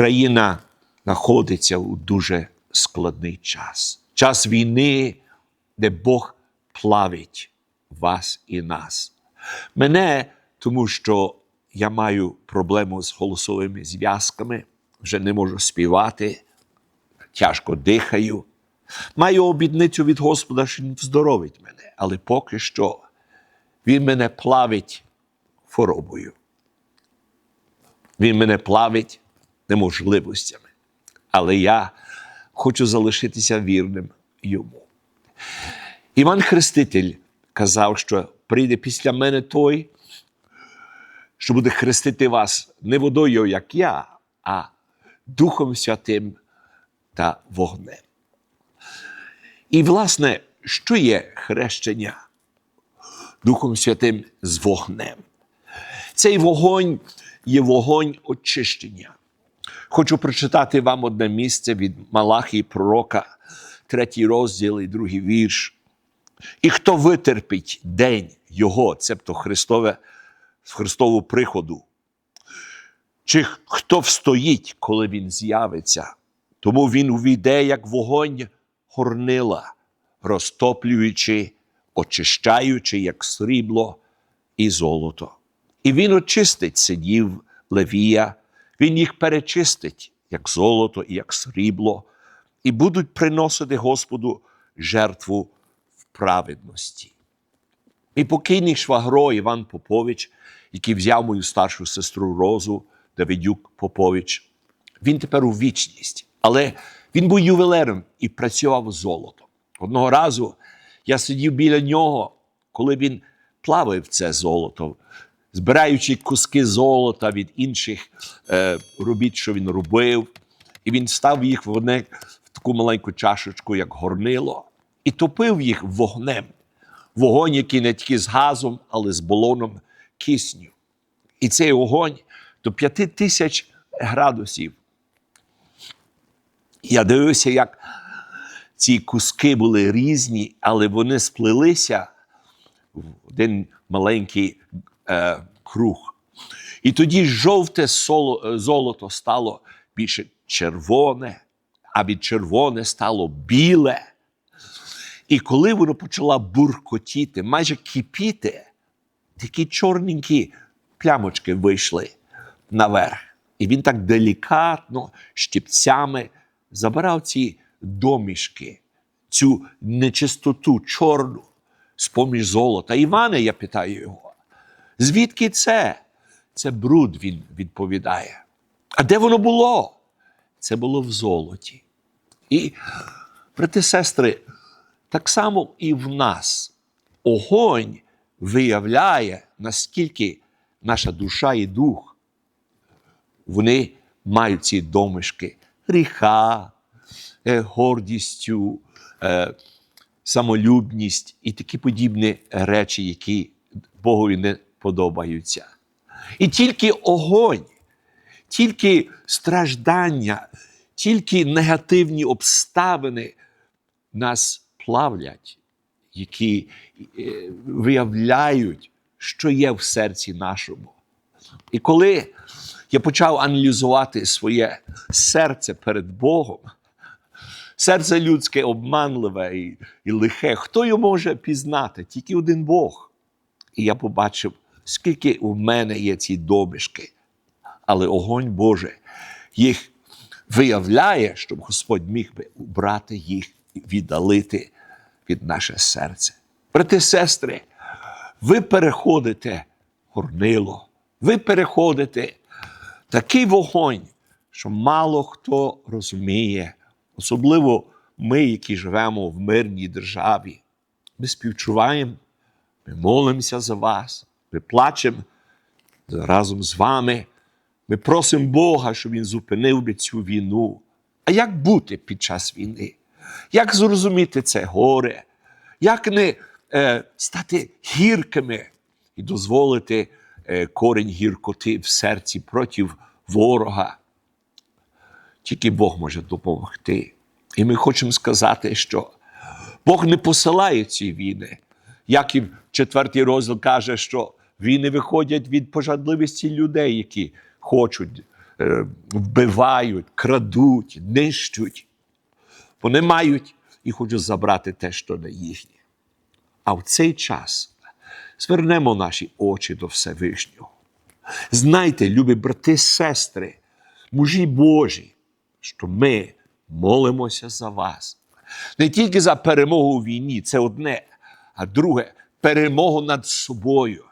Україна знаходиться у дуже складний час. Час війни, де Бог плавить вас і нас. Мене, тому що я маю проблему з голосовими зв'язками, вже не можу співати, тяжко дихаю. Маю обідницю від Господа, що Він вздоровить мене, але поки що Він мене плавить хворобою. Він мене плавить неможливостями. Але я хочу залишитися вірним йому. Іван Хреститель казав, що прийде після мене той, що буде хрестити вас не водою, як я, а Духом Святим та вогнем. І, власне, що є хрещення Духом Святим з вогнем? Цей вогонь є вогонь очищення. Хочу прочитати вам одне місце від Малахії пророка, третій розділ і другий вірш. І хто витерпить день Його, цебто Христове, Христову приходу, чи хто встоїть, коли Він з'явиться, тому Він увійде, як вогонь горнила, розтоплюючи, очищаючи, як срібло і золото. І він очистить синів Левія, він їх перечистить, як золото і як срібло, і будуть приносити Господу жертву в праведності. І покійний швагро Іван Попович, який взяв мою старшу сестру Розу, Давидюк Попович, він тепер у вічність. Але він був ювелером і працював золотом. Одного разу я сидів біля нього, коли він плавив це золото, збираючи куски золота від інших е, робіт, що він робив, і він став їх в одне в таку маленьку чашечку, як горнило, і топив їх вогнем. Вогонь, який не тільки з газом, але з балоном кисню. І цей вогонь до п'яти тисяч градусів. Я дивився, як ці куски були різні, але вони сплелися в один маленький е, круг. І тоді жовте соло, золото стало більше червоне, а від червоне стало біле. І коли воно почало буркотіти, майже кипіти, такі чорненькі плямочки вийшли наверх. І він так делікатно, щипцями забирав ці домішки, цю нечистоту чорну з-поміж золота. Іване, я питаю його, звідки це? Це бруд, він відповідає. А де воно було? Це було в золоті. І, брати, сестри, так само і в нас огонь виявляє, наскільки наша душа і дух, вони мають ці домишки гріха, е, гордістю, е, самолюбність і такі подібні речі, які Богові не подобаються. І тільки огонь, тільки страждання, тільки негативні обставини нас плавлять, які е, виявляють, що є в серці нашому. І коли я почав аналізувати своє серце перед Богом, серце людське обманливе і, і лихе, хто його може пізнати? Тільки один Бог. І я побачив, скільки у мене є ці домішки, але огонь Божий їх виявляє, щоб Господь міг би убрати їх і віддалити від наше серце. Брати, сестри, ви переходите горнило, ви переходите такий вогонь, що мало хто розуміє, особливо ми, які живемо в мирній державі. Ми співчуваємо, ми молимося за вас, ми плачемо разом з вами. Ми просимо Бога, щоб Він зупинив би цю війну. А як бути під час війни? Як зрозуміти це горе? Як не е, стати гіркими і дозволити е, корінь гіркоти в серці проти ворога? Тільки Бог може допомогти. І ми хочемо сказати, що Бог не посилає ці війни. Яків четвертий розділ каже, що війни виходять від пожадливості людей, які хочуть е, вбивають, крадуть, нищуть. Вони мають і хочуть забрати те, що не їхнє. А в цей час звернемо наші очі до Всевишнього. Знайте, любі брати, сестри, мужі Божі, що ми молимося за вас. Не тільки за перемогу у війні, це одне, а друге перемогу над собою,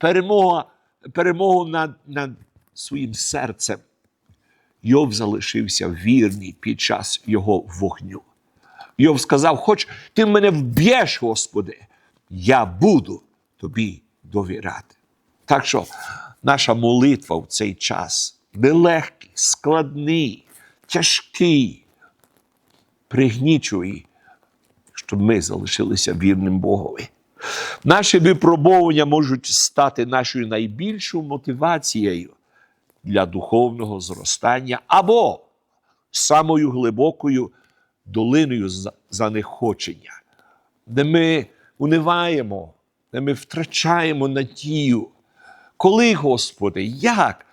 перемога, перемогу над, над своїм серцем. Йов залишився вірний під час його вогню. Йов сказав: Хоч ти мене вб'єш, Господи, я буду тобі довіряти. Так що наша молитва в цей час нелегкий, складний, тяжкий, пригнічує, щоб ми залишилися вірним Богові. Наші випробовування можуть стати нашою найбільшою мотивацією для духовного зростання або самою глибокою долиною занехочення, де ми униваємо, де ми втрачаємо надію. Коли, Господи, як?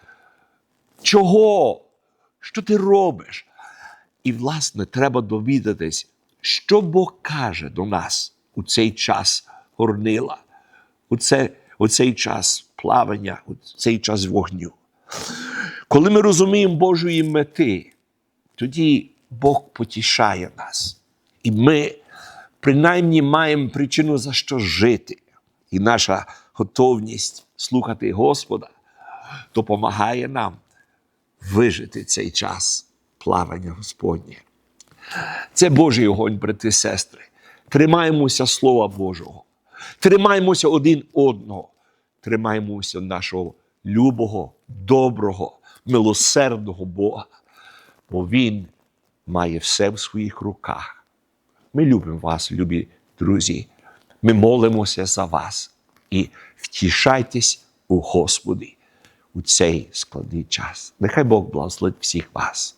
Чого? Що ти робиш? І, власне, треба довідатись, що Бог каже до нас у цей час горнила, у, це, у цей час плавання, у цей час вогню. Коли ми розуміємо Божої мети, тоді Бог потішає нас. І ми принаймні маємо причину за що жити. І наша готовність слухати Господа допомагає нам вижити цей час плавання Господнє. Це Божий огонь, брати і сестри. Тримаємося Слова Божого. Тримаємося один одного. Тримаємося нашого любого, доброго, милосердного Бога. Бо Він має все в своїх руках. Ми любимо вас, любі друзі. Ми молимося за вас і втішайтесь у Господі у цей складний час. Нехай Бог благословить всіх вас.